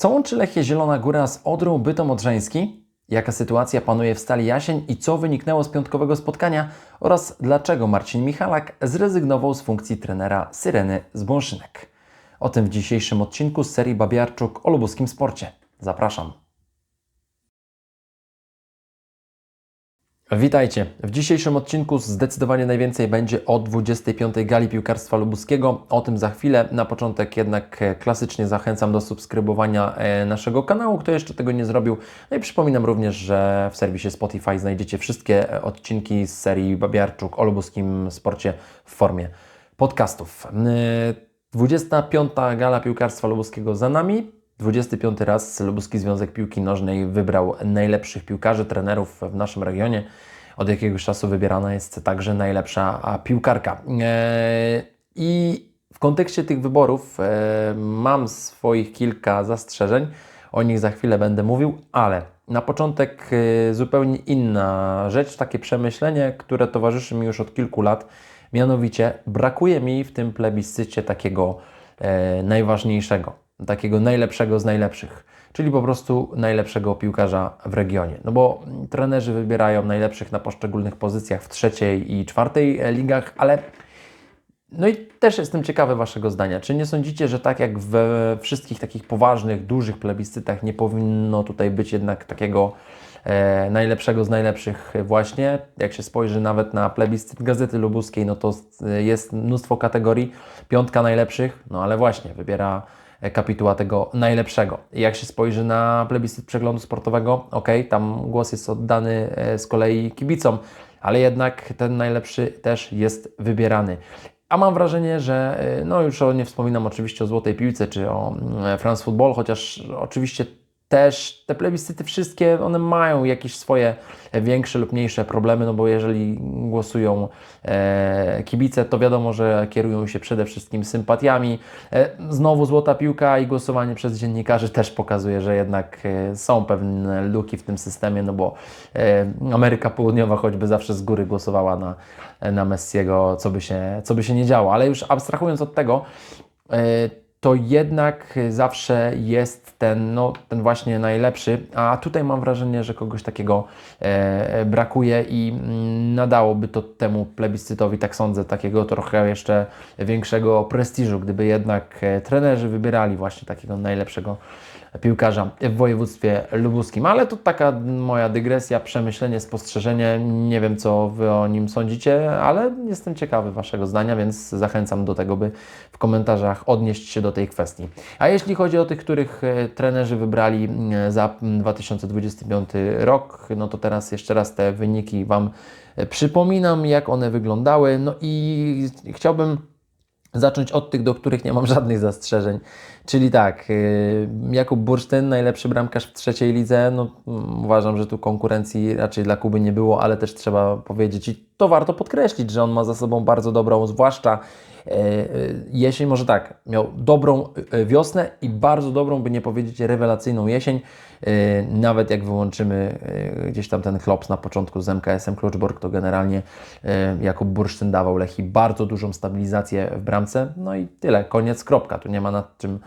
Co łączy Lechie Zielona Góra z Odrą Bytom Odrzański? Jaka sytuacja panuje w Stali Jasień i co wyniknęło z piątkowego spotkania? Oraz dlaczego Marcin Michalak zrezygnował z funkcji trenera Syreny z Błąszynek? O tym w dzisiejszym odcinku z serii Babiarczuk o lubuskim sporcie. Zapraszam. Witajcie. W dzisiejszym odcinku zdecydowanie najwięcej będzie o 25. gali piłkarstwa lubuskiego. O tym za chwilę. Na początek jednak e, klasycznie zachęcam do subskrybowania e, naszego kanału, kto jeszcze tego nie zrobił. No i przypominam również, że w serwisie Spotify znajdziecie wszystkie e, odcinki z serii Babiarczuk o lubuskim sporcie w formie podcastów. 25. gala piłkarstwa lubuskiego za nami. 25 raz Lubuski Związek Piłki Nożnej wybrał najlepszych piłkarzy, trenerów w naszym regionie. Od jakiegoś czasu wybierana jest także najlepsza piłkarka. E, I w kontekście tych wyborów e, mam swoich kilka zastrzeżeń. O nich za chwilę będę mówił, ale na początek e, zupełnie inna rzecz, takie przemyślenie, które towarzyszy mi już od kilku lat. Mianowicie brakuje mi w tym plebiscycie takiego najważniejszego takiego najlepszego z najlepszych, czyli po prostu najlepszego piłkarza w regionie. No bo trenerzy wybierają najlepszych na poszczególnych pozycjach w trzeciej i czwartej ligach, ale no i też jestem ciekawy Waszego zdania. Czy nie sądzicie, że tak jak we wszystkich takich poważnych, dużych plebiscytach nie powinno tutaj być jednak takiego e, najlepszego z najlepszych właśnie? Jak się spojrzy nawet na plebiscyt Gazety Lubuskiej, no to jest mnóstwo kategorii. Piątka najlepszych, no ale właśnie, wybiera kapituła tego najlepszego. Jak się spojrzy na plebiscyt przeglądu sportowego, ok, tam głos jest oddany e, z kolei kibicom, ale jednak ten najlepszy też jest wybierany. A mam wrażenie, że, e, no już nie wspominam oczywiście o Złotej Piłce czy o mm, France Football, chociaż oczywiście też te plebiscyty wszystkie, one mają jakieś swoje większe lub mniejsze problemy, no bo jeżeli głosują e, kibice, to wiadomo, że kierują się przede wszystkim sympatiami. E, znowu złota piłka i głosowanie przez dziennikarzy też pokazuje, że jednak e, są pewne luki w tym systemie, no bo e, Ameryka Południowa choćby zawsze z góry głosowała na, na Messiego, co by, się, co by się nie działo. Ale już abstrahując od tego, e, to jednak zawsze jest ten, no, ten właśnie najlepszy, a tutaj mam wrażenie, że kogoś takiego e, brakuje i mm, nadałoby to temu plebiscytowi, tak sądzę, takiego trochę jeszcze większego prestiżu, gdyby jednak e, trenerzy wybierali właśnie takiego najlepszego piłkarza w województwie lubuskim. Ale to taka moja dygresja, przemyślenie, spostrzeżenie. Nie wiem, co Wy o nim sądzicie, ale jestem ciekawy Waszego zdania, więc zachęcam do tego, by w komentarzach odnieść się do tej kwestii. A jeśli chodzi o tych, których e, trenerzy wybrali za 2025 rok, no to teraz jeszcze raz te wyniki Wam e, przypominam, jak one wyglądały. No i chciałbym zacząć od tych, do których nie mam żadnych zastrzeżeń. Czyli tak, y, Jakub Bursztyn, najlepszy bramkarz w trzeciej lidze. No, mm, uważam, że tu konkurencji raczej dla Kuby nie było, ale też trzeba powiedzieć i to warto podkreślić, że on ma za sobą bardzo dobrą, zwłaszcza e, e, jesień, może tak, miał dobrą e, wiosnę i bardzo dobrą, by nie powiedzieć rewelacyjną jesień. Nawet jak wyłączymy gdzieś tam ten klops na początku z MKS-em Kluczborg, to generalnie Jakub Bursztyn dawał Lechi bardzo dużą stabilizację w bramce. No i tyle, koniec, kropka. Tu nie ma nad czym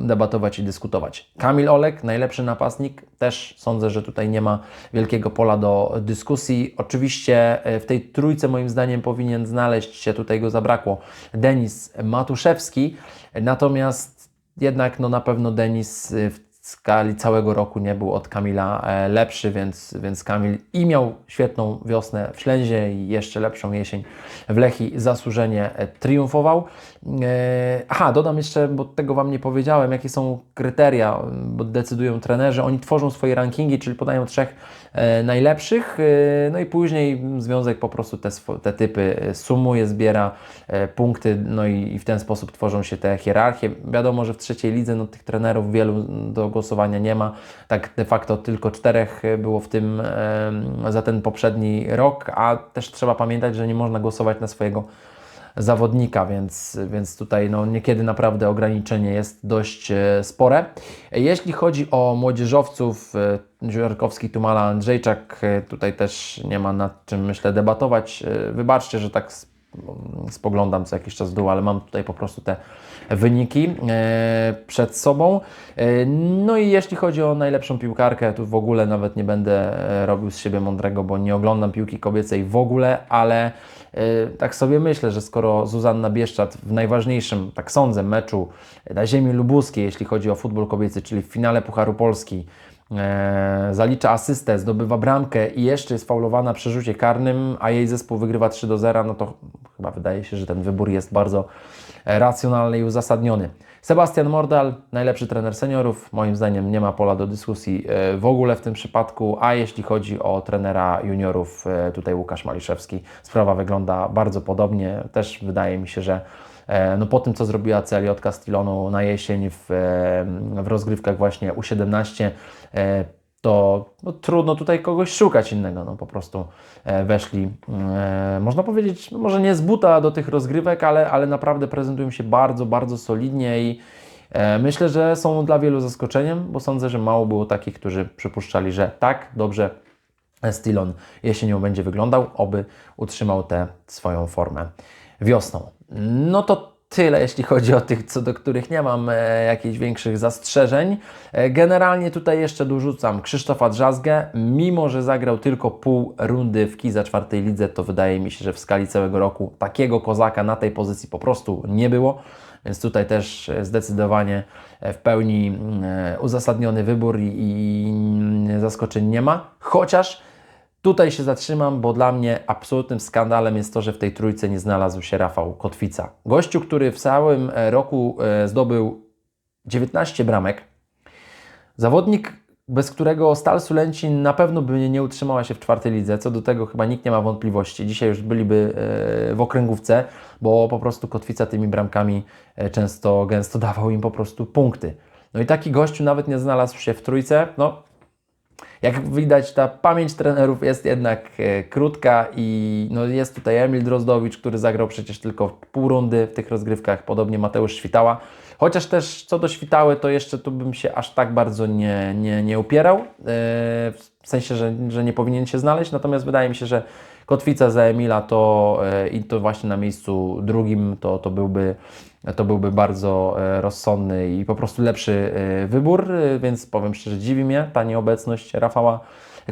debatować i dyskutować. Kamil Olek, najlepszy napastnik, też sądzę, że tutaj nie ma wielkiego pola do dyskusji. Oczywiście w tej trójce moim zdaniem powinien znaleźć się, tutaj go zabrakło, Denis Matuszewski, natomiast jednak no na pewno Denis w skali całego roku nie był od Kamila e, lepszy, więc, więc Kamil i miał świetną wiosnę w Ślęzie i jeszcze lepszą jesień w Lechi zasłużenie e, triumfował. E, aha, dodam jeszcze, bo tego Wam nie powiedziałem, jakie są kryteria, bo decydują trenerzy. Oni tworzą swoje rankingi, czyli podają trzech najlepszych, no i później związek po prostu te, te typy sumuje, zbiera punkty, no i, w ten sposób tworzą się te hierarchie. Wiadomo, że w trzeciej lidze no, tych trenerów wielu do głosowania nie ma. Tak de facto tylko czterech było w tym za ten poprzedni rok, a też trzeba pamiętać, że nie można głosować na swojego zawodnika, więc, więc tutaj no, niekiedy naprawdę ograniczenie jest dość e, spore. Jeśli chodzi o młodzieżowców, e, Żujarkowski, Tumala, Andrzejczak, e, tutaj też nie ma nad czym myślę debatować. Wybaczcie, że tak spoglądam co jakiś czas w dół, ale mam tutaj po prostu te wyniki e, przed sobą. E, no i jeśli chodzi o najlepszą piłkarkę, tu w ogóle nawet nie będę e, robił z siebie mądrego, bo nie oglądam piłki kobiecej w ogóle, ale tak sobie myślę, że skoro Zuzanna Bieszczat w najważniejszym, tak sądzę, meczu na ziemi lubuskiej, jeśli chodzi o futbol kobiecy, czyli w finale Pucharu Polski, e, zalicza asystę, zdobywa bramkę i jeszcze jest faulowana przy rzucie karnym, a jej zespół wygrywa 3 do 0, no to chyba wydaje się, że ten wybór jest bardzo racjonalny i uzasadniony. Sebastian Mordal, najlepszy trener seniorów, moim zdaniem nie ma pola do dyskusji e, w ogóle w tym przypadku, a jeśli chodzi o trenera juniorów, e, tutaj Łukasz Maliszewski, sprawa wygląda bardzo podobnie. Też wydaje mi się, że e, no po tym, co zrobiła Celi od na jesień w, w rozgrywkach właśnie U17, to no, trudno tutaj kogoś szukać innego. No, po prostu e, weszli, e, można powiedzieć, no, może nie z buta do tych rozgrywek, ale, ale naprawdę prezentują się bardzo, bardzo solidnie i e, myślę, że są dla wielu zaskoczeniem, bo sądzę, że mało było takich, którzy przypuszczali, że tak, dobrze, Stylon jesienią będzie wyglądał, oby utrzymał tę swoją formę wiosną. No to tyle, jeśli chodzi o tych, co do których nie mam e, jakichś większych zastrzeżeń. E, generalnie tutaj jeszcze dorzucam Krzysztofa Drzazgę. Mimo, że zagrał tylko pół rundy w Kiza czwartej lidze, to wydaje mi się, że w skali całego roku takiego kozaka na tej pozycji po prostu nie było. Więc tutaj też zdecydowanie w pełni mm, e, uzasadniony wybór i, i zaskoczeń nie ma. Chociaż Tutaj się zatrzymam, bo dla mnie absolutnym skandalem jest to, że w tej trójce nie znalazł się Rafał Kotwica. Gościu, który w całym e, roku e, zdobył 19 bramek. Zawodnik, bez którego Stal Sulęcin na pewno by nie utrzymała się w czwartej lidze. Co do tego chyba nikt nie ma wątpliwości. Dzisiaj już byliby e, w okręgówce, bo po prostu Kotwica tymi bramkami często, gęsto dawał im po prostu punkty. No i taki gościu nawet nie znalazł się w trójce. No, jak widać, ta pamięć trenerów jest jednak e, krótka i no, jest tutaj Emil Drozdowicz, który zagrał przecież tylko pół rundy w tych rozgrywkach, podobnie Mateusz Świtała. Chociaż też co do Świtały, to jeszcze tu bym się aż tak bardzo nie, nie, nie upierał, e, w sensie, że, że nie powinien się znaleźć, natomiast wydaje mi się, że Kotwica za Emila to e, i to właśnie na miejscu drugim to, to byłby to byłby bardzo e, rozsądny i po prostu lepszy e, wybór, więc powiem szczerze, dziwi mnie ta nieobecność Rafała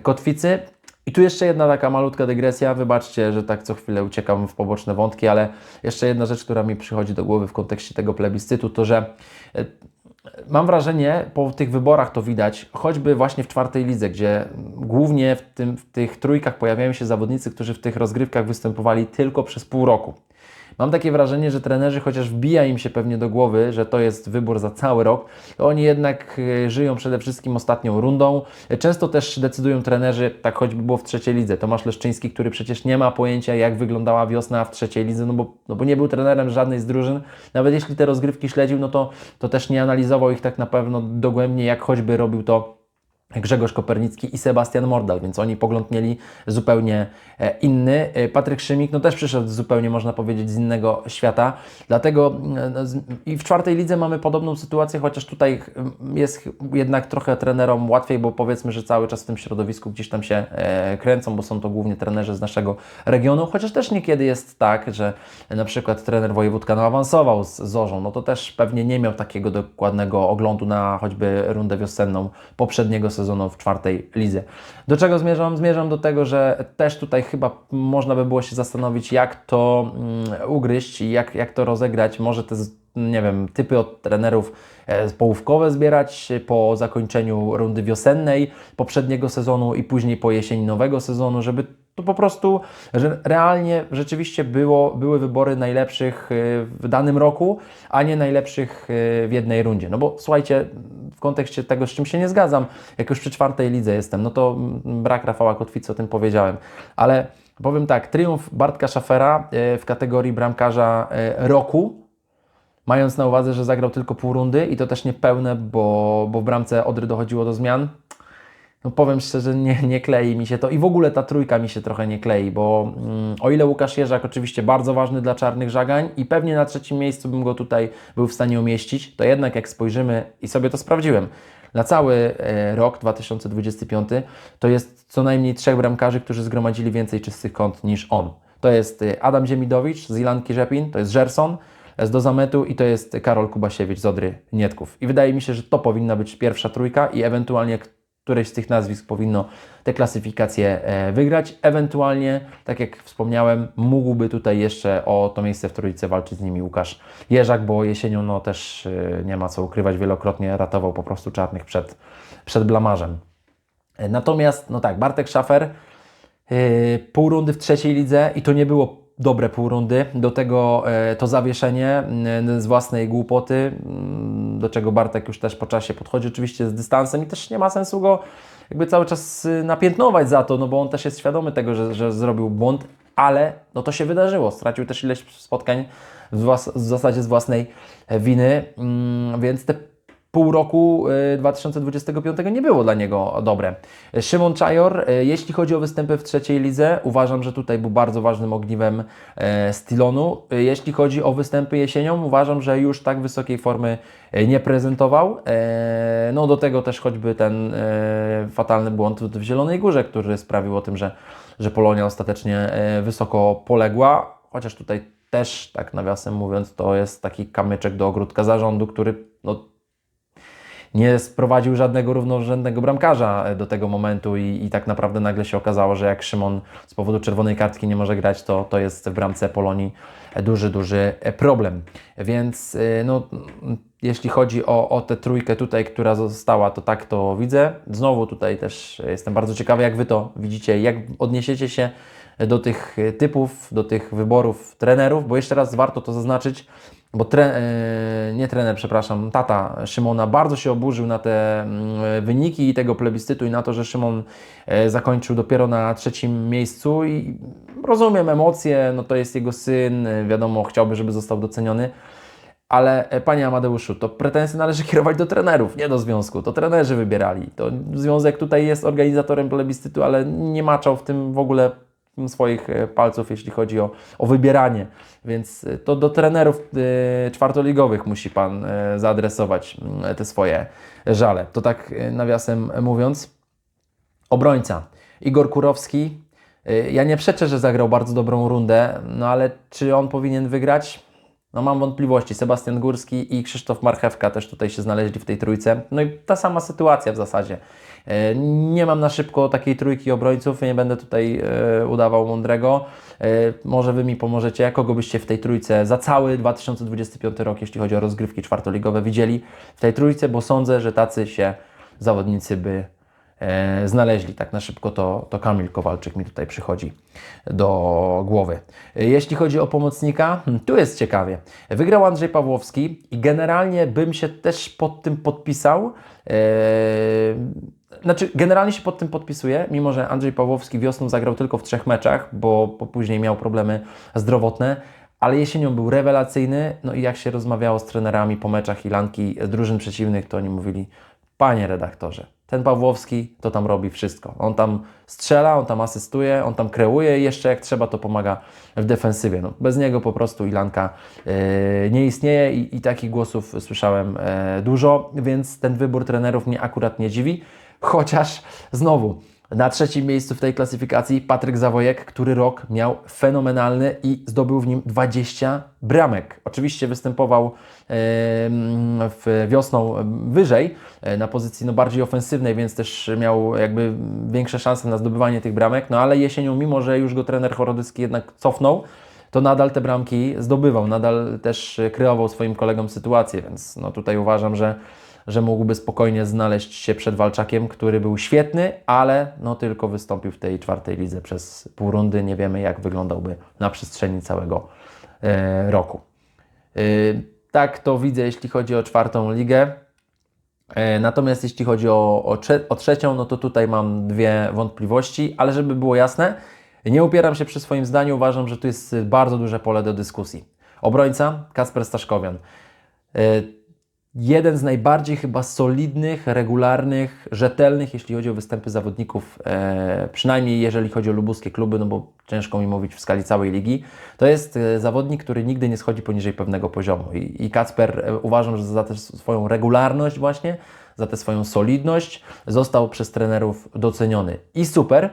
Kotwicy. I tu jeszcze jedna taka malutka dygresja, wybaczcie, że tak co chwilę uciekam w poboczne wątki, ale jeszcze jedna rzecz, która mi przychodzi do głowy w kontekście tego plebiscytu, to że mam wrażenie, po tych wyborach to widać, choćby właśnie w czwartej lidze, gdzie głównie w, tym, w tych trójkach pojawiają się zawodnicy, którzy w tych rozgrywkach występowali tylko przez pół roku. Mam takie wrażenie, że trenerzy, chociaż wbija im się pewnie do głowy, że to jest wybór za cały rok, oni jednak e, żyją przede wszystkim ostatnią rundą. Często też decydują trenerzy, tak choćby było w trzeciej lidze. Tomasz Leszczyński, który przecież nie ma pojęcia, jak wyglądała wiosna w trzeciej lidze, no bo, no bo nie był trenerem żadnej z drużyn. Nawet jeśli te rozgrywki śledził, no to, to też nie analizował ich tak na pewno dogłębnie, jak choćby robił to Grzegorz Kopernicki i Sebastian Mordal, więc oni pogląd mieli zupełnie e, inny. E, Patryk Szymik no też przyszedł zupełnie, można powiedzieć, z innego świata. Dlatego e, no, i w czwartej lidze mamy podobną sytuację, chociaż tutaj jest jednak trochę trenerom łatwiej, bo powiedzmy, że cały czas w tym środowisku gdzieś tam się kręcą, bo są to głównie trenerzy z naszego regionu, chociaż też niekiedy jest tak, że na przykład trener Wojewódka no, awansował z Zorzą, no to też pewnie nie miał takiego dokładnego oglądu na choćby rundę wiosenną poprzedniego sezonu sezonu w czwartej lidze. Do czego zmierzam? Zmierzam do tego, że też tutaj chyba można by było się zastanowić, jak to mm, ugryźć i jak, jak to rozegrać. Może te nie wiem, typy od trenerów e, połówkowe zbierać po zakończeniu rundy wiosennej poprzedniego sezonu i później po jesieni nowego sezonu, żeby to po prostu, że realnie rzeczywiście było, były wybory najlepszych e, w danym roku, a nie najlepszych e, w jednej rundzie. No bo słuchajcie, w kontekście tego, z czym się nie zgadzam, jak już przy czwartej lidze jestem, no to brak Rafała Kotwicy, o tym powiedziałem, ale powiem tak, triumf Bartka Szafera w kategorii bramkarza roku mając na uwadze, że zagrał tylko pół rundy i to też niepełne, bo, bo w bramce Odry dochodziło do zmian. No powiem szczerze, nie, nie klei mi się to i w ogóle ta trójka mi się trochę nie klei, bo mm, o ile Łukasz Jerzak oczywiście bardzo ważny dla czarnych żagań i pewnie na trzecim miejscu bym go tutaj był w stanie umieścić, to jednak jak spojrzymy i sobie to sprawdziłem, na cały e, rok 2025 to jest co najmniej trzech bramkarzy, którzy zgromadzili więcej czystych kąt niż on. To jest y, Adam Ziemidowicz z Ilanki Rzepin, to jest Żerson z Dozametu i to jest Karol Kubasiewicz z Odry Nietków. I wydaje mi się, że to powinna być pierwsza trójka i ewentualnie któreś z tych nazwisk powinno te klasyfikacje e, wygrać. Ewentualnie, tak jak wspomniałem, mógłby tutaj jeszcze o to miejsce w trójce walczyć z nimi Łukasz Jerzak, bo jesienią no, też e, nie ma co ukrywać, wielokrotnie ratował po prostu czarnych przed, przed blamarzem. E, Natomiast, no tak, Bartek Szafer, pół rundy w trzeciej lidze i to nie było dobre pół rundy. Do tego e, to zawieszenie z własnej głupoty, do czego Bartek już też po czasie podchodzi oczywiście z dystansem i też nie ma sensu go jakby cały czas y, napiętnować za to, no bo on też jest świadomy tego, że, że zrobił błąd, ale no to się wydarzyło. Stracił też ileś spotkań w, w zasadzie z własnej winy, mm, więc te pół roku y, 2025 nie było dla niego dobre. Szymon Czajor, y, jeśli chodzi o występy w trzeciej lidze, uważam, że tutaj był bardzo ważnym ogniwem e, Stilonu. Jeśli chodzi o występy jesienią, uważam, że już tak wysokiej formy e, nie prezentował. E, No do tego też choćby ten e, fatalny błąd w Zielonej Górze, który sprawił o tym, że, że Polonia ostatecznie e, wysoko poległa, chociaż tutaj też, tak nawiasem mówiąc, to jest taki kamyczek do ogródka zarządu, który no, nie sprowadził żadnego równorzędnego bramkarza e, do tego momentu i, i tak naprawdę nagle się okazało, że jak Szymon z powodu czerwonej kartki nie może grać, to, to jest w bramce Polonii duży, duży e, problem. Więc e, no, jeśli chodzi o, o tę trójkę tutaj, która została, to tak to widzę. Znowu tutaj też jestem bardzo ciekawy, jak Wy to widzicie, jak odniesiecie się do tych typów, do tych wyborów trenerów, bo jeszcze raz warto to zaznaczyć, bo tre, e, nie trener, przepraszam, tata Szymona bardzo się oburzył na te mm, wyniki tego plebiscytu i na to, że Szymon e, zakończył dopiero na trzecim miejscu i rozumiem emocje, no to jest jego syn, e, wiadomo, chciałby, żeby został doceniony, ale Panie Amadeuszu, to pretensje należy kierować do trenerów, nie do związku. To trenerzy wybierali. To związek tutaj jest organizatorem plebiscytu, ale nie maczał w tym w ogóle swoich e, palców, jeśli chodzi o, o wybieranie. Więc e, to do trenerów e, czwartoligowych musi Pan zaadresować mm, te swoje żale. To tak nawiasem mówiąc. Obrońca. Igor Kurowski. Ja nie przeczę, że zagrał bardzo dobrą rundę, no ale czy on powinien wygrać? No mam wątpliwości. Sebastian Górski i Krzysztof Marchewka też tutaj się znaleźli w tej trójce. No i ta sama sytuacja w zasadzie. E, Nie mam na szybko takiej trójki obrońców, nie będę tutaj e, udawał mądrego. E, Może Wy mi pomożecie, kogo byście w tej trójce za cały 2025 rok, jeśli chodzi o rozgrywki czwartoligowe, widzieli w tej trójce, bo sądzę, że tacy się zawodnicy by e, znaleźli. Tak na szybko to, to Kamil Kowalczyk mi tutaj przychodzi do głowy. E, Jeśli chodzi o pomocnika, hmm, tu jest ciekawie. Wygrał Andrzej Pawłowski i generalnie bym się też pod tym podpisał. E, znaczy, generalnie się pod tym podpisuję, mimo że Andrzej Pawłowski wiosną zagrał tylko w trzech meczach, bo, później miał problemy zdrowotne, ale jesienią był rewelacyjny. No i jak się rozmawiało z trenerami po meczach Ilanki z drużyn przeciwnych, to oni mówili, panie redaktorze, ten Pawłowski to tam robi wszystko. On tam strzela, on tam asystuje, on tam kreuje i jeszcze jak trzeba to pomaga w defensywie. No, bez niego po prostu Ilanka e, nie istnieje i, i takich głosów słyszałem e, dużo, więc ten wybór trenerów mnie akurat nie dziwi. Chociaż znowu na trzecim miejscu w tej klasyfikacji Patryk Zawojek, który rok miał fenomenalny i zdobył w nim 20 bramek. Oczywiście występował w wiosną wyżej e, na pozycji no, bardziej ofensywnej, więc też miał jakby większe szanse na zdobywanie tych bramek, no ale jesienią, mimo że już go trener Chorodyski jednak cofnął, to nadal te bramki zdobywał, nadal też kreował swoim kolegom sytuację, więc no tutaj uważam, że że mógłby spokojnie znaleźć się przed Walczakiem, który był świetny, ale no tylko wystąpił w tej czwartej lidze przez pół rundy. Nie wiemy, jak wyglądałby na przestrzeni całego e, roku. E, tak to widzę, jeśli chodzi o czwartą ligę. E, Natomiast jeśli chodzi o, o, o trzecią, no to tutaj mam dwie wątpliwości, ale żeby było jasne, nie upieram się przy swoim zdaniu, uważam, że tu jest bardzo duże pole do dyskusji. Obrońca Kasper Staszkowian. E, jeden z najbardziej chyba solidnych, regularnych, rzetelnych, jeśli chodzi o występy zawodników, e, przynajmniej jeżeli chodzi o lubuskie kluby, no bo ciężko mi mówić w skali całej ligi, to jest e, zawodnik, który nigdy nie schodzi poniżej pewnego poziomu. I, i Kacper e, uważam, że za tę swoją regularność właśnie, za tę swoją solidność został przez trenerów doceniony. I super,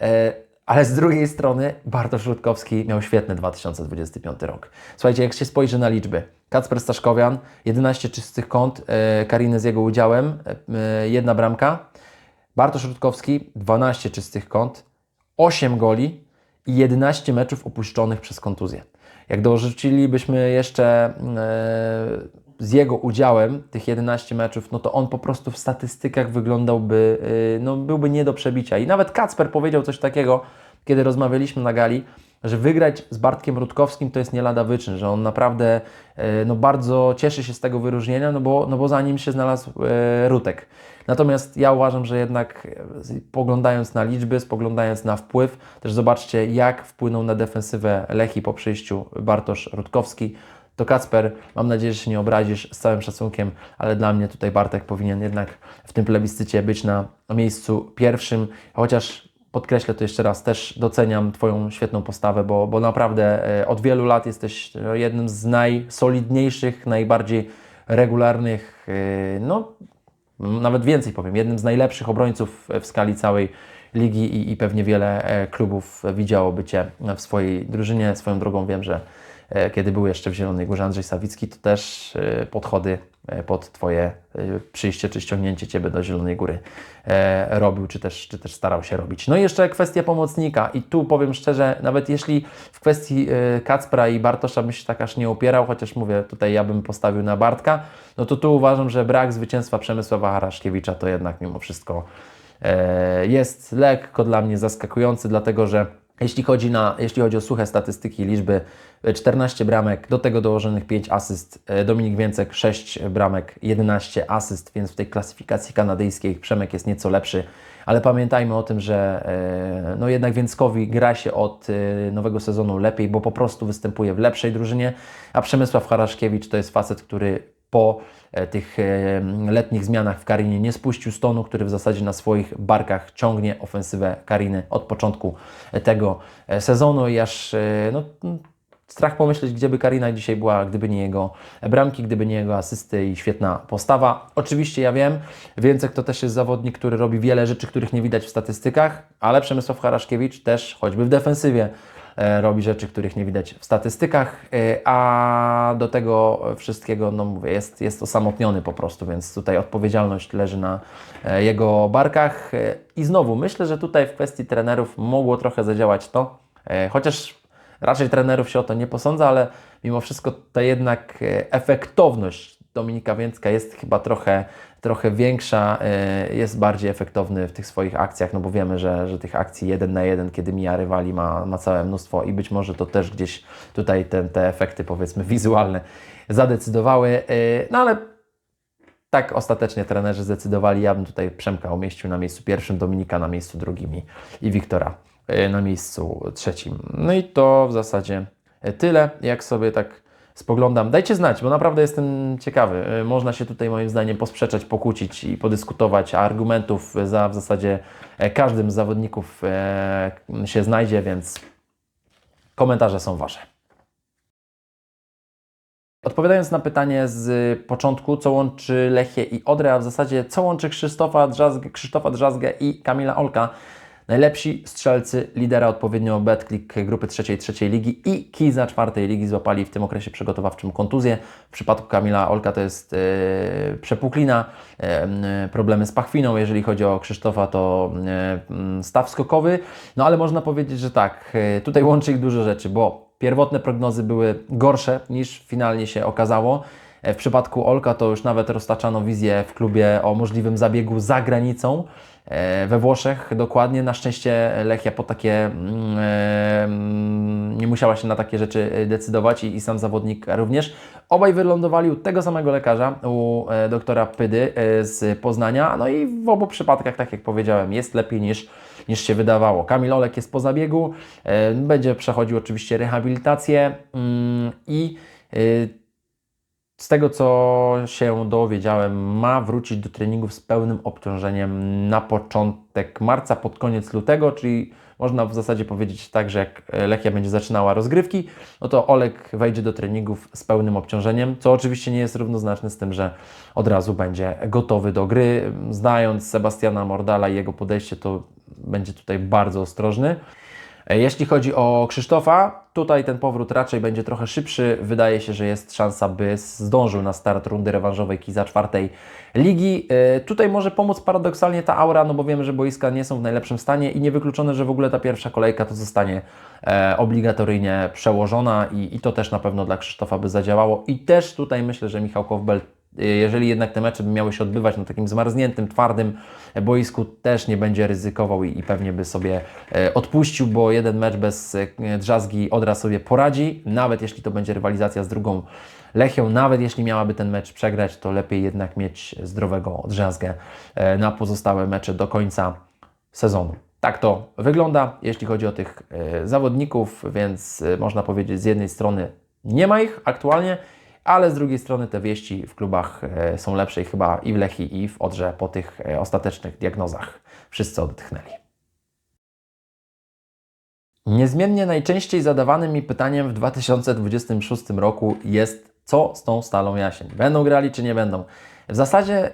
e, Ale z drugiej strony Bartosz Rutkowski miał świetny 2025 rok. Słuchajcie, jak się spojrzy na liczby. Kacper Staszkowian, 11 czystych kąt, e, Kariny z jego udziałem, e, jedna bramka. Bartosz Rutkowski, 12 czystych kąt, 8 goli i 11 meczów opuszczonych przez kontuzję. Jak dorzucilibyśmy jeszcze e, z jego udziałem tych 11 meczów, no to on po prostu w statystykach wyglądałby, e, no byłby nie do przebicia. I nawet Kacper powiedział coś takiego, kiedy rozmawialiśmy na gali, że wygrać z Bartkiem Rutkowskim to jest nie lada wyczyn, że on naprawdę e, no, bardzo cieszy się z tego wyróżnienia, no bo, no bo za nim się znalazł e, Rutek. Natomiast ja uważam, że jednak spoglądając na liczby, spoglądając na wpływ, też zobaczcie jak wpłynął na defensywę Lechi po przyjściu Bartosz Rutkowski. To Kacper, mam nadzieję, że się nie obrazisz z całym szacunkiem, ale dla mnie tutaj Bartek powinien jednak w tym plebiscycie być na miejscu pierwszym, chociaż podkreślę to jeszcze raz, też doceniam Twoją świetną postawę, bo, bo naprawdę e, od wielu lat jesteś no, jednym z najsolidniejszych, najbardziej regularnych, e, no nawet więcej powiem, jednym z najlepszych obrońców w skali całej ligi i, i pewnie wiele e, klubów widziałoby Cię w swojej drużynie. Swoją drogą wiem, że kiedy był jeszcze w Zielonej Górze Andrzej Sawicki, to też podchody pod Twoje przyjście czy ściągnięcie Ciebie do Zielonej Góry robił, czy też, czy też starał się robić. No i jeszcze kwestia pomocnika i tu powiem szczerze, nawet jeśli w kwestii Kacpra i Bartosza bym się tak aż nie opierał, chociaż mówię, tutaj ja bym postawił na Bartka, no to tu uważam, że brak zwycięstwa Przemysława Haraszkiewicza to jednak mimo wszystko jest lekko dla mnie zaskakujący, dlatego że jeśli chodzi, na, jeśli chodzi o suche statystyki, liczby 14 bramek, do tego dołożonych 5 asyst, Dominik Więcek 6 bramek, 11 asyst, więc w tej klasyfikacji kanadyjskiej Przemek jest nieco lepszy, ale pamiętajmy o tym, że no jednak Więckowi gra się od nowego sezonu lepiej, bo po prostu występuje w lepszej drużynie, a Przemysław Haraszkiewicz to jest facet, który po tych letnich zmianach w Karinie nie spuścił stonu, który w zasadzie na swoich barkach ciągnie ofensywę Kariny od początku tego sezonu. I aż no, strach pomyśleć, gdzie by Karina dzisiaj była, gdyby nie jego bramki, gdyby nie jego asysty i świetna postawa. Oczywiście ja wiem, Więcek to też jest zawodnik, który robi wiele rzeczy, których nie widać w statystykach, ale Przemysław Haraszkiewicz też choćby w defensywie robi rzeczy, których nie widać w statystykach, a do tego wszystkiego, no mówię, jest, jest osamotniony po prostu, więc tutaj odpowiedzialność leży na jego barkach. I znowu, myślę, że tutaj w kwestii trenerów mogło trochę zadziałać to, chociaż raczej trenerów się o to nie posądza, ale mimo wszystko ta jednak efektowność Dominika Więcka jest chyba trochę, trochę większa, jest bardziej efektowny w tych swoich akcjach, no bo wiemy, że, że tych akcji jeden na jeden, kiedy mija rywali, ma, ma całe mnóstwo i być może to też gdzieś tutaj te, efekty, powiedzmy, wizualne zadecydowały, no ale tak ostatecznie trenerzy zdecydowali, ja bym tutaj Przemka umieścił na miejscu pierwszym, Dominika na miejscu drugim i, i Wiktora na miejscu trzecim. No i to w zasadzie tyle, jak sobie tak spoglądam. Dajcie znać, bo naprawdę jestem ciekawy. Można się tutaj moim zdaniem posprzeczać, pokłócić i podyskutować, a argumentów za w zasadzie każdym z zawodników się znajdzie, więc komentarze są Wasze. Odpowiadając na pytanie z początku, co łączy Lechię i Odrę, a w zasadzie co łączy Krzysztofa Drzazgę, Krzysztofa Drzazgę i Kamila Olka, Najlepsi strzelcy lidera odpowiednio Betclick grupy trzeciej, trzeciej ligi i Kiza czwartej ligi złapali w tym okresie przygotowawczym kontuzję. W przypadku Kamila Olka to jest yy, przepuklina, yy, problemy z pachwiną. Jeżeli chodzi o Krzysztofa, to yy, staw skokowy. No ale można powiedzieć, że tak, yy, tutaj łączy ich dużo rzeczy, bo pierwotne prognozy były gorsze niż finalnie się okazało. W przypadku Olka to już nawet roztaczano wizję w klubie o możliwym zabiegu za granicą we Włoszech dokładnie. Na szczęście Lechia po takie mm, nie musiała się na takie rzeczy decydować i, i sam zawodnik również. Obaj wylądowali u tego samego lekarza, u doktora Pydy z Poznania. No i w obu przypadkach, tak jak powiedziałem, jest lepiej niż, niż się wydawało. Kamil Olek jest po zabiegu, będzie przechodził oczywiście rehabilitację mm, i z tego, co się dowiedziałem, ma wrócić do treningów z pełnym obciążeniem na początek marca, pod koniec lutego, czyli można w zasadzie powiedzieć tak, że jak Lechia będzie zaczynała rozgrywki, no to Olek wejdzie do treningów z pełnym obciążeniem, co oczywiście nie jest równoznaczne z tym, że od razu będzie gotowy do gry. Znając Sebastiana Mordala i jego podejście, to będzie tutaj bardzo ostrożny. Jeśli chodzi o Krzysztofa, tutaj ten powrót raczej będzie trochę szybszy. Wydaje się, że jest szansa, by zdążył na start rundy rewanżowej Kiza czwartej ligi. E, Tutaj może pomóc paradoksalnie ta aura, no bo wiemy, że boiska nie są w najlepszym stanie i niewykluczone, że w ogóle ta pierwsza kolejka to zostanie e, obligatoryjnie przełożona i, i to też na pewno dla Krzysztofa by zadziałało. I też tutaj myślę, że Michał Kowbel jeżeli jednak te mecze by miały się odbywać na takim zmarzniętym, twardym boisku, też nie będzie ryzykował i, pewnie by sobie e, odpuścił, bo jeden mecz bez e, drzazgi Odra sobie poradzi, nawet jeśli to będzie rywalizacja z drugą Lechią, nawet jeśli miałaby ten mecz przegrać, to lepiej jednak mieć zdrowego drzazgę e, na pozostałe mecze do końca sezonu. Tak to wygląda, jeśli chodzi o tych zawodników, więc można powiedzieć z jednej strony nie ma ich aktualnie, ale z drugiej strony te wieści w klubach e, są lepsze i chyba i w Lechi i w Odrze po tych e, ostatecznych diagnozach wszyscy odetchnęli. Niezmiennie najczęściej zadawanym mi pytaniem w 2026 roku jest, co z tą Stalą Jasień? Będą grali czy nie będą? W zasadzie y,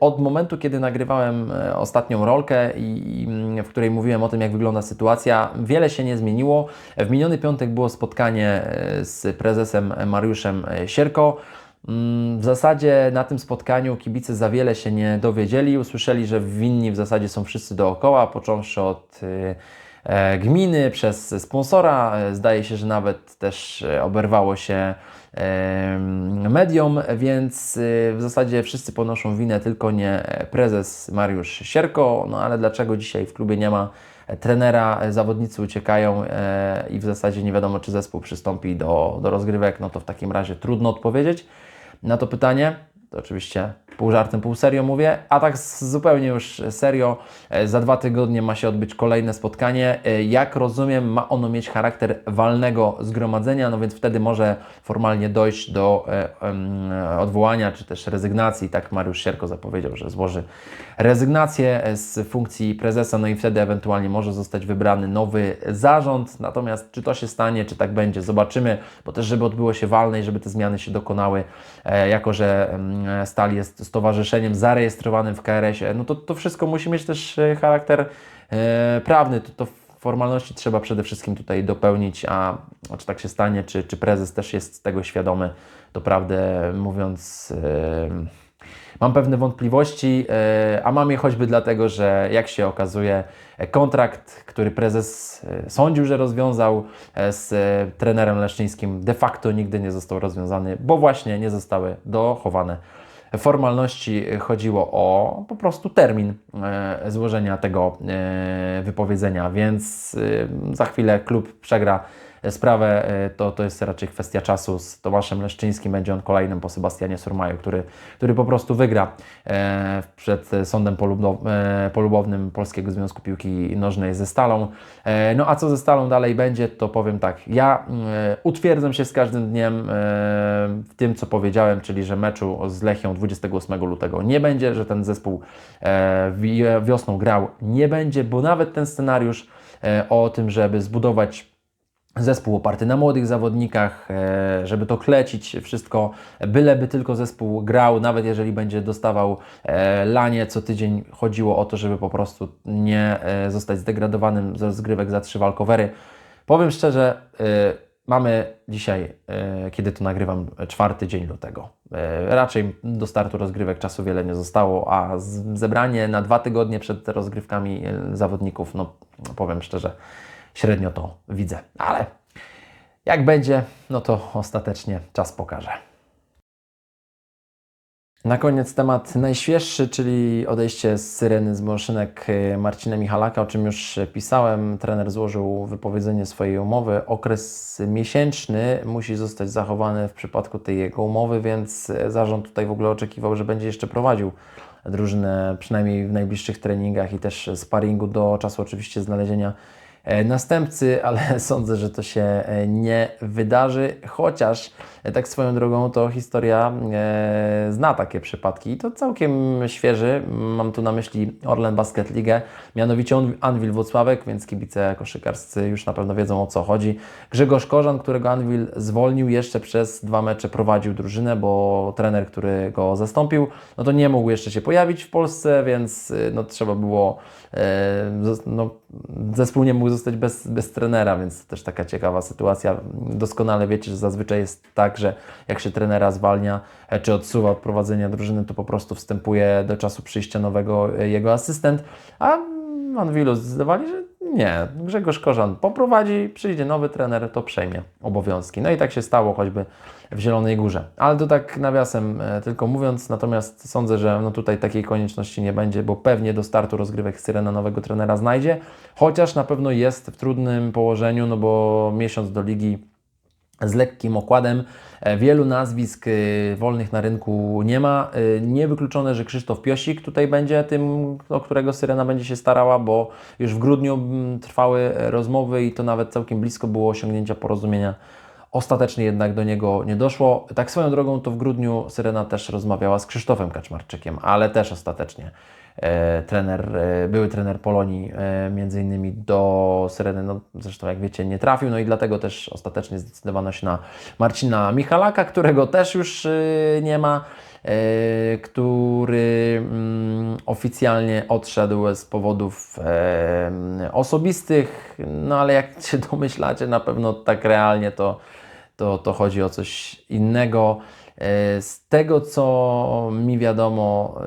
od momentu, kiedy nagrywałem y, ostatnią rolkę, i, w której mówiłem o tym, jak wygląda sytuacja, wiele się nie zmieniło. W miniony piątek było spotkanie y, z prezesem Mariuszem Sierko. Mm, W zasadzie na tym spotkaniu kibice za wiele się nie dowiedzieli. Usłyszeli, że winni w zasadzie są wszyscy dookoła, począwszy od gminy, przez sponsora. E, Zdaje się, że nawet też e, oberwało się em, mediom, więc w zasadzie wszyscy ponoszą winę, tylko nie prezes Mariusz Sierko. No ale dlaczego dzisiaj w klubie nie ma trenera, zawodnicy uciekają e, i w zasadzie nie wiadomo, czy zespół przystąpi do, do rozgrywek, no to w takim razie trudno odpowiedzieć na to pytanie. To oczywiście pół żartem, pół serio mówię, a tak zupełnie już serio, e, za dwa tygodnie ma się odbyć kolejne spotkanie. E, Jak rozumiem, ma ono mieć charakter walnego zgromadzenia, no więc wtedy może formalnie dojść do e, odwołania czy też rezygnacji. Tak Mariusz Sierko zapowiedział, że złoży rezygnację z funkcji prezesa, no i wtedy ewentualnie może zostać wybrany nowy zarząd. Natomiast czy to się stanie, czy tak będzie, zobaczymy, bo też żeby odbyło się walne i żeby te zmiany się dokonały, jako że Stal jest stowarzyszeniem zarejestrowanym w KRS-ie, no to to wszystko musi mieć też e, charakter e, prawny. To, to formalności trzeba przede wszystkim tutaj dopełnić, a, czy tak się stanie, czy, czy prezes też jest tego świadomy, to prawdę mówiąc. Mam pewne wątpliwości, e, a mam je choćby dlatego, że jak się okazuje, e, kontrakt, który prezes e, sądził, że rozwiązał z trenerem Leszczyńskim, de facto nigdy nie został rozwiązany, bo właśnie nie zostały dochowane formalności. Chodziło o po prostu termin złożenia tego wypowiedzenia, więc za chwilę klub przegra sprawę, e, to, to jest raczej kwestia czasu. Z Tomaszem Leszczyńskim będzie on kolejnym po Sebastianie Surmaju, który, który po prostu wygra e, przed sądem e, polubownym Polskiego Związku Piłki Nożnej ze Stalą. No a co ze Stalą dalej będzie, to powiem tak. Ja utwierdzam się z każdym dniem w tym, co powiedziałem, czyli że meczu z Lechią 28 lutego nie będzie, że ten zespół wi- wiosną grał nie będzie, bo nawet ten scenariusz o tym, żeby zbudować zespół oparty na młodych zawodnikach, e, żeby to klecić wszystko, byleby tylko zespół grał, nawet jeżeli będzie dostawał e, lanie co tydzień, chodziło o to, żeby po prostu nie e, zostać zdegradowanym ze zgrywek za trzy walkowery. Powiem szczerze, mamy dzisiaj, kiedy to nagrywam, czwarty dzień lutego. Raczej do startu rozgrywek czasu wiele nie zostało, a z- zebranie na dwa tygodnie przed rozgrywkami zawodników, no powiem szczerze, średnio to widzę. Ale jak będzie, no to ostatecznie czas pokaże. Na koniec temat najświeższy, czyli odejście z Syreny z maszynek y, Marcina Michalaka, o czym już pisałem. Trener złożył wypowiedzenie swojej umowy. Okres miesięczny musi zostać zachowany w przypadku tej jego umowy, więc y, zarząd tutaj w ogóle oczekiwał, że będzie jeszcze prowadził drużynę przynajmniej w najbliższych treningach i też sparingu do czasu oczywiście znalezienia następcy, ale sądzę, że to się e, nie wydarzy, chociaż e, tak swoją drogą to historia e, zna takie przypadki i to całkiem świeży. Mam tu na myśli Orlen Basket League, mianowicie Anwil Włocławek, więc kibice koszykarscy już na pewno wiedzą o co chodzi. Grzegorz Korzan, którego Anwil zwolnił, jeszcze przez dwa mecze prowadził drużynę, bo trener, który go zastąpił, no to nie mógł jeszcze się pojawić w Polsce, więc no, trzeba było, e, no, zespół nie mógł zostać bez, bez trenera, więc to też taka ciekawa sytuacja. Doskonale wiecie, że zazwyczaj jest tak, że jak się trenera zwalnia e, czy odsuwa od prowadzenia drużyny, to po prostu wstępuje do czasu przyjścia nowego e, jego asystent, a Van Wilu zdecydowali, że nie, Grzegorz Korzan poprowadzi, przyjdzie nowy trener, to przejmie obowiązki. No i tak się stało choćby w Zielonej Górze. Ale to tak nawiasem e, tylko mówiąc, natomiast sądzę, że no tutaj takiej konieczności nie będzie, bo pewnie do startu rozgrywek Syrena nowego trenera znajdzie, chociaż na pewno jest w trudnym położeniu, no bo miesiąc do ligi z lekkim okładem. E, Wielu nazwisk e, wolnych na rynku nie ma. E, Niewykluczone, że Krzysztof Piosik tutaj będzie tym, o którego Syrena będzie się starała, bo już w grudniu trwały rozmowy i to nawet całkiem blisko było osiągnięcia porozumienia. Ostatecznie jednak do niego nie doszło. Tak swoją drogą to w grudniu Syrena też rozmawiała z Krzysztofem Kaczmarczykiem, ale też ostatecznie trener, e, były trener Polonii e, między innymi do Syreny, no zresztą jak wiecie nie trafił, no i dlatego też ostatecznie zdecydowano się na Marcina Michalaka, którego też już e, nie ma, e, który mm, oficjalnie odszedł z powodów e, osobistych, no ale jak się domyślacie, na pewno tak realnie to, to, to chodzi o coś innego. E, Z tego, co mi wiadomo,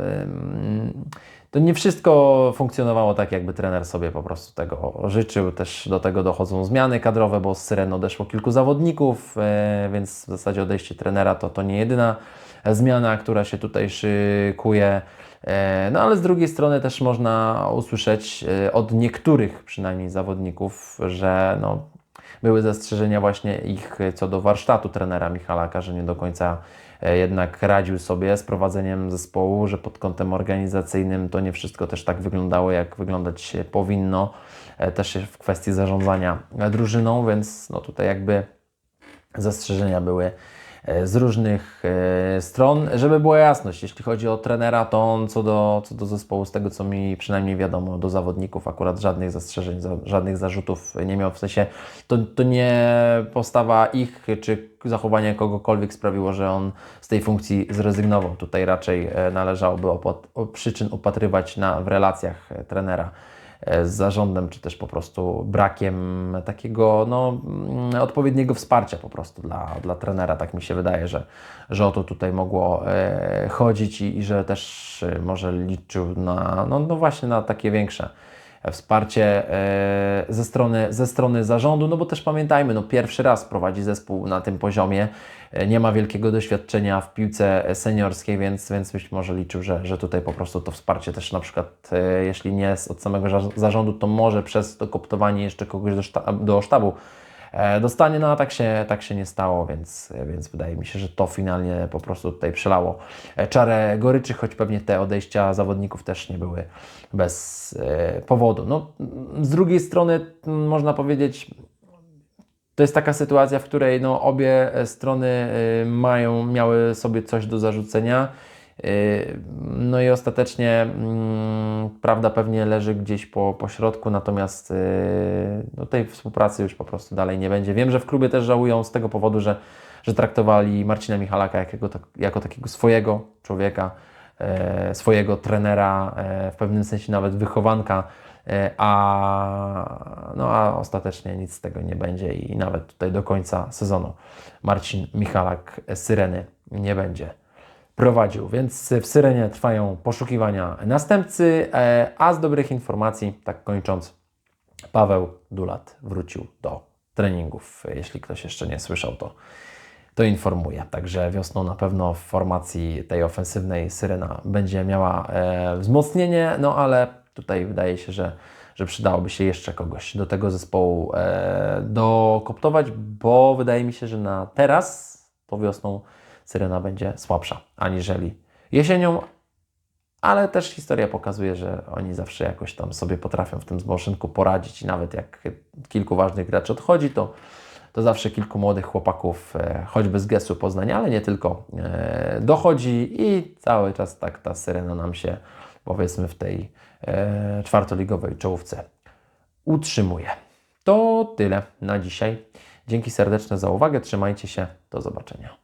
to nie wszystko funkcjonowało tak, jakby trener sobie po prostu tego życzył. Też do tego dochodzą zmiany kadrowe, bo z Syren odeszło kilku zawodników, e, więc w zasadzie odejście trenera to, to nie jedyna zmiana, która się tutaj szykuje. E, No ale z drugiej strony też można usłyszeć e, od niektórych przynajmniej zawodników, że no, były zastrzeżenia właśnie ich co do warsztatu trenera Michalaka, że nie do końca jednak radził sobie z prowadzeniem zespołu, że pod kątem organizacyjnym to nie wszystko też tak wyglądało, jak wyglądać powinno, e, też w kwestii zarządzania drużyną, więc no tutaj jakby zastrzeżenia były e, z różnych e, stron. Żeby była jasność, jeśli chodzi o trenera, to on co do, co do zespołu, z tego co mi przynajmniej wiadomo, do zawodników akurat żadnych zastrzeżeń, za- żadnych zarzutów nie miał. W sensie to, to nie postawa ich czy zachowanie kogokolwiek sprawiło, że on z tej funkcji zrezygnował. Tutaj raczej e, należałoby przyczyn upatrywać na, w relacjach e, trenera e, z zarządem, czy też po prostu brakiem takiego no, mm, odpowiedniego wsparcia po prostu dla, dla trenera. Tak mi się wydaje, że, że o to tutaj mogło e, chodzić i, i że też e, może liczył na, no, no właśnie na takie większe wsparcie e, ze strony, ze strony zarządu, no bo też pamiętajmy, no pierwszy raz prowadzi zespół na tym poziomie, e, nie ma wielkiego doświadczenia w piłce seniorskiej, więc, więc być może liczył, że, że tutaj po prostu to wsparcie też na przykład, e, jeśli nie od samego zarządu, to może przez dokoptowanie jeszcze kogoś do, szta- do sztabu dostanie, no a tak się, tak się nie stało, więc, więc wydaje mi się, że to finalnie po prostu tutaj przelało e, czarę goryczy, choć pewnie te odejścia zawodników też nie były bez e, powodu. No, z drugiej strony m, można powiedzieć, to jest taka sytuacja, w której no, obie e, strony e, mają, miały sobie coś do zarzucenia. E, No i ostatecznie mm, prawda pewnie leży gdzieś po, po środku, natomiast e, no, tej współpracy już po prostu dalej nie będzie. Wiem, że w klubie też żałują z tego powodu, że, że traktowali Marcina Michalaka jakiego, tak, jako takiego swojego człowieka, e, swojego trenera, e, w pewnym sensie nawet wychowanka, e, a, no, a ostatecznie nic z tego nie będzie i nawet tutaj do końca sezonu Marcin Michalak z Syreny nie będzie prowadził. Więc w Syrenie trwają poszukiwania następcy, e, a z dobrych informacji, tak kończąc, Paweł Dulat wrócił do treningów. Jeśli ktoś jeszcze nie słyszał, to, to informuję. Także wiosną na pewno w formacji tej ofensywnej Syrena będzie miała e, wzmocnienie, no ale tutaj wydaje się, że, że przydałoby się jeszcze kogoś do tego zespołu e, dokoptować, bo wydaje mi się, że na teraz, to wiosną, Syrena będzie słabsza aniżeli jesienią, ale też historia pokazuje, że oni zawsze jakoś tam sobie potrafią w tym zbożynku poradzić i nawet jak kilku ważnych graczy odchodzi, to, to zawsze kilku młodych chłopaków, e, choćby z Gesu Poznania, ale nie tylko, e, dochodzi i cały czas tak ta Syrena nam się powiedzmy w tej e, czwartoligowej czołówce utrzymuje. To tyle na dzisiaj. Dzięki serdeczne za uwagę, trzymajcie się, do zobaczenia.